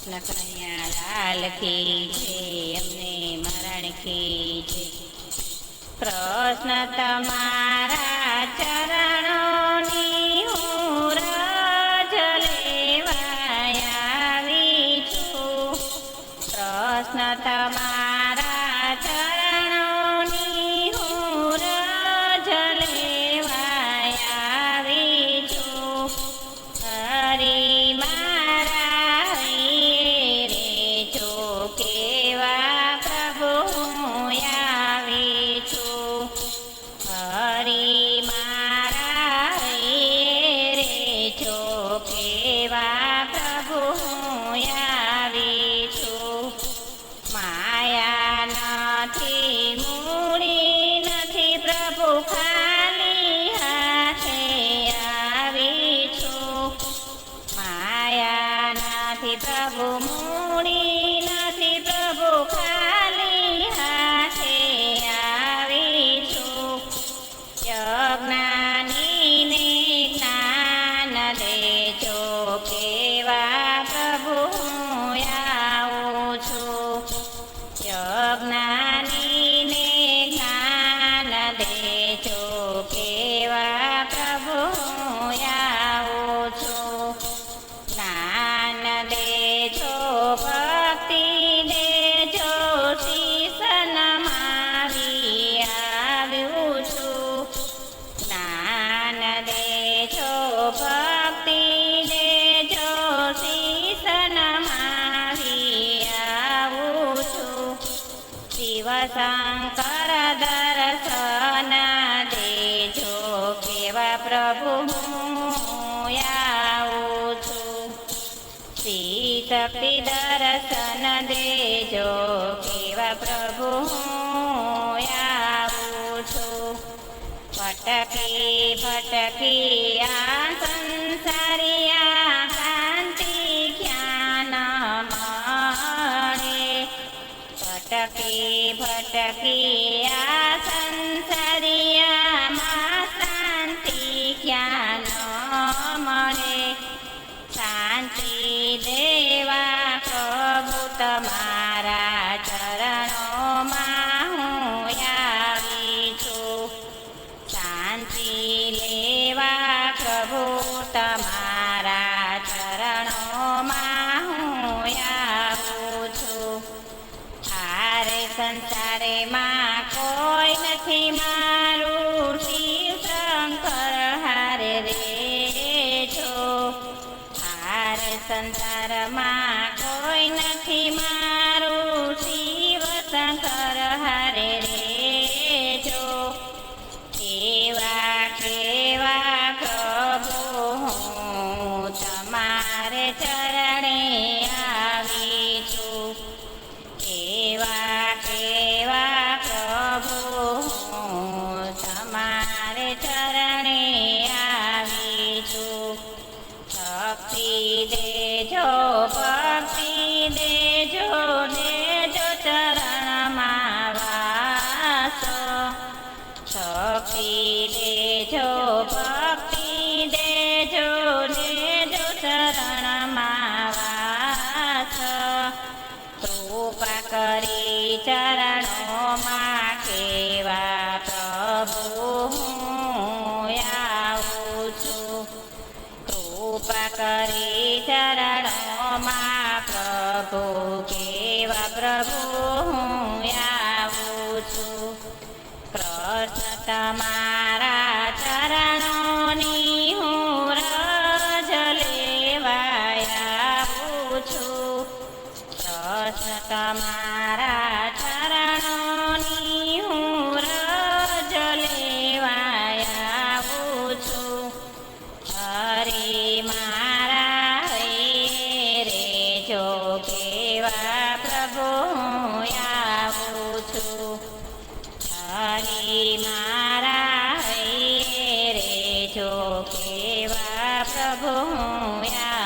કૃષ્ણ કન્યા છે એમને મરણ છે. કૃષ્ણ તમારા ચરણોની હું રજ આવી છું. કૃષ્ણ તમારા શંકર દર્શન દેજો કેવા પ્રભુ હું આવું છું શ્રી શક્તિ દર્શન દેજો કેવા પ્રભુ હું આવું છું ભટકી ભટકી આ સંસારિયા સંસારિયામાં શાંતિ જ્ઞાન મળે શાંતિ દેવા પ્રભુ તમારા ચરણોમાં હું આવી છું શાંતિ લેવા પ્રભુ તમારા મારું શિવ હારે રે હારે સંસારમાં ભક્તિ દેજો ભક્તિ દેજો દેજો ચરણ મારા શક્તિ કરી ચરણોમાં પ્રભુ કેવા પ્રભુ હું આવું છું કૃષ્ણ તમારા ચરણોની હું રજ લેવા આવું છું કૃષ્ણ તમારા છો કેવા પ્રભુ આવું છું હરી મારા રે છો કેવા પ્રભુ આ